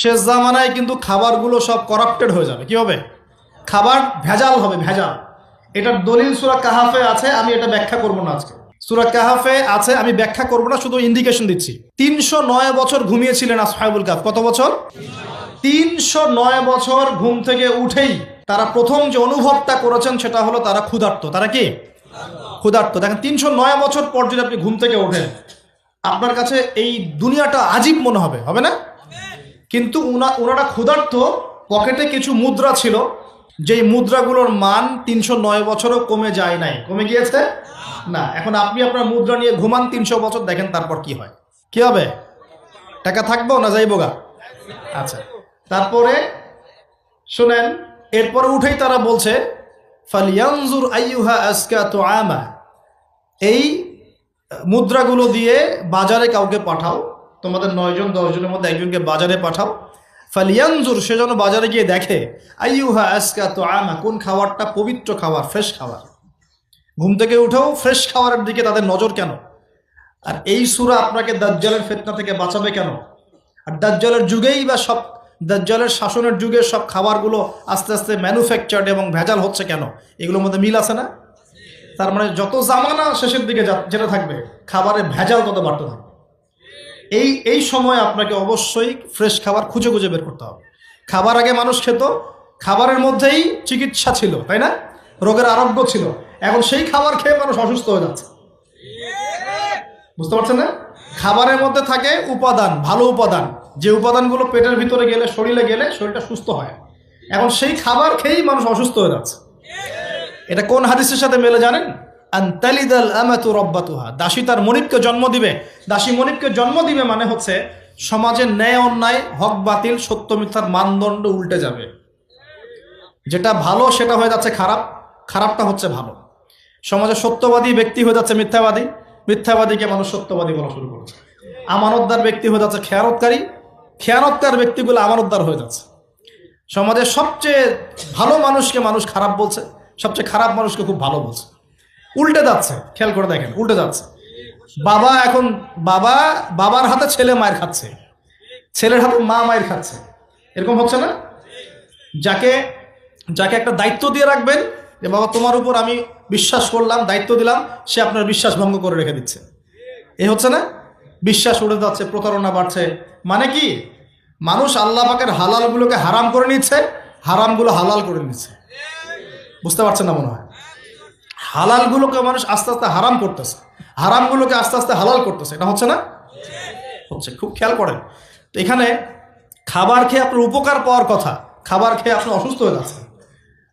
শেষ জামানায় কিন্তু খাবারগুলো সব করাপ্টেড হয়ে যাবে। কি হবে খাবার ভেজাল হবে, ভেজাল। এটার দলিল সুরা কাহাফে আছে, আমি এটা ব্যাখ্যা করব না আজকে। সুরা কাহাফে আছে, আমি ব্যাখ্যা করব না, শুধু ইন্ডিকেশন দিচ্ছি। তিনশো নয় বছর ঘুমিয়েছিলেন আসহাবুল কাফ কত বছর? তিনশো নয় বছর ঘুম থেকে উঠেই তারা প্রথম যে অনুভবটা করেছেন সেটা হলো তারা ক্ষুধার্ত। তারা কি? ক্ষুধার্ত। দেখেন, তিনশো নয় বছর পর যদি আপনি ঘুম থেকে ওঠেন, আপনার কাছে এই দুনিয়াটা আজীব মনে হবে হবে না? কিন্তু ওনারা ক্ষুধার্ত, পকেটে কিছু মুদ্রা ছিল, যেই মুদ্রাগুলোর মান তিনশো নয় বছরও কমে যায় নাই। কমে গিয়েছে? না। এখন আপনি আপনার মুদ্রা নিয়ে ঘুমান তিনশো বছর, দেখেন তারপর কি হয়। কি হবে? টাকা থাকব না যাইবো গা? আচ্ছা। তারপরে শোনেন, এরপরে উঠেই তারা বলছে, ফালিয়ানজুর আইয়ুহা আজকা তো এই মুদ্রাগুলো দিয়ে বাজারে কাউকে পাঠাও। তোমাদের নয়জন দশজনের মধ্যে একজনকে বাজারে পাঠাও। ফালিয়ানজুর, সে যেন বাজারে গিয়ে দেখে, আইয়ুহা আজকা তো আমা কোন খাবারটা পবিত্র খাবার? ফ্রেশ খাবার। ঘুম থেকে উঠেও ফ্রেশ খাবারের দিকে তাদের নজর কেন? আর এই সুরা আপনাকে দাজ্জালের ফেতনা থেকে বাঁচাবে কেন? আর দাজ্জালের যুগেই বা সব, দাজ্জালের শাসনের যুগে সব খাবারগুলো আস্তে আস্তে ম্যানুফ্যাকচার্ড এবং ভেজাল হচ্ছে কেন? এগুলোর মধ্যে মিল আছে না? তার মানে যত জামানা শেষের দিকে যেটা থাকবে, খাবারের ভেজাল তত বাড়তে থাকবে। এই এই সময় আপনাকে অবশ্যই ফ্রেশ খাবার খুঁজে খুঁজে বের করতে হবে। খাবার আগে মানুষ খেত, খাবারের মধ্যেই চিকিৎসা ছিল, তাই না? রোগের আরোগ্য ছিল। এখন সেই খাবার খেয়ে মানুষ অসুস্থ হয়ে যাচ্ছে। বুঝতে পারছেন না? খাবারের মধ্যে থাকে উপাদান, ভালো উপাদান। যে উপাদানগুলো পেটের ভিতরে গেলে, শরীরে গেলে শরীরটা সুস্থ হয়। এখন সেই খাবার খেয়েই মানুষ অসুস্থ হয়ে যাচ্ছে। এটা কোন হাদিসের সাথে মেলে জানেন? দাসী তার মনিবকে জন্ম দিবে। দাসী মনিবকে জন্ম দিবে মানে হচ্ছে সমাজের ন্যায় অন্যায়, হক বাতিল, সত্য মিথ্যার মানদণ্ড উল্টে যাবে। যেটা ভালো, সেটা হয়ে যাচ্ছে খারাপ। খারাপটা হচ্ছে ভালো। সমাজে সত্যবাদী ব্যক্তি হয়ে যাচ্ছে মিথ্যাবাদী। মিথ্যাবাদীকে মানুষ সত্যবাদী বলা শুরু করেছে। আমানতদার ব্যক্তি হয়ে যাচ্ছে খেয়ানতকারী। খেয়ানতকার ব্যক্তিগুলো আমানতদার হয়ে যাচ্ছে। সমাজের সবচেয়ে ভালো মানুষকে মানুষ খারাপ বলছে। সবচেয়ে খারাপ মানুষকে খুব ভালো বলছে। উল্টে যাচ্ছে, খেয়াল করে দেখেন, উল্টে যাচ্ছে। বাবা এখন, বাবা, বাবার হাতে ছেলে মায়ের খাচ্ছে। ছেলের হাতে মা মায়ের খাচ্ছে। এরকম হচ্ছে না? যাকে যাকে একটা দায়িত্ব দিয়ে রাখবেন যে, বাবা, তোমার উপর আমি বিশ্বাস করলাম, দায়িত্ব দিলাম, সে আপনার বিশ্বাস ভঙ্গ করে রেখে দিচ্ছে। এ হচ্ছে না? বিশ্বাস উড়ে যাচ্ছে, প্রতারণা বাড়ছে। মানে কি? মানুষ আল্লাহ পাকের হালালগুলোকে হারাম করে নিচ্ছে, হারামগুলো হালাল করে নিচ্ছে। বুঝতে পারছেন না মনে হয়? হালালগুলোকে মানুষ আস্তে আস্তে হারাম করতেছে। হারামগুলোকে আস্তে আস্তে হালাল করতেছে। এটা হচ্ছে না? হচ্ছে, খুব খেয়াল করেন। তো এখানে খাবার খেয়ে আপনার উপকার পাওয়ার কথা, খাবার খেয়ে আপনি অসুস্থ হয়ে যাচ্ছেন।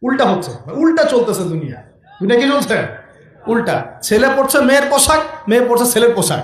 উল্টা হচ্ছে, উল্টা চলতেছে দুনিয়া। দুনিয়া কি চলছে? উল্টা। ছেলে পড়ছে মেয়ের পোশাক, মেয়ে পড়ছে ছেলের পোশাক।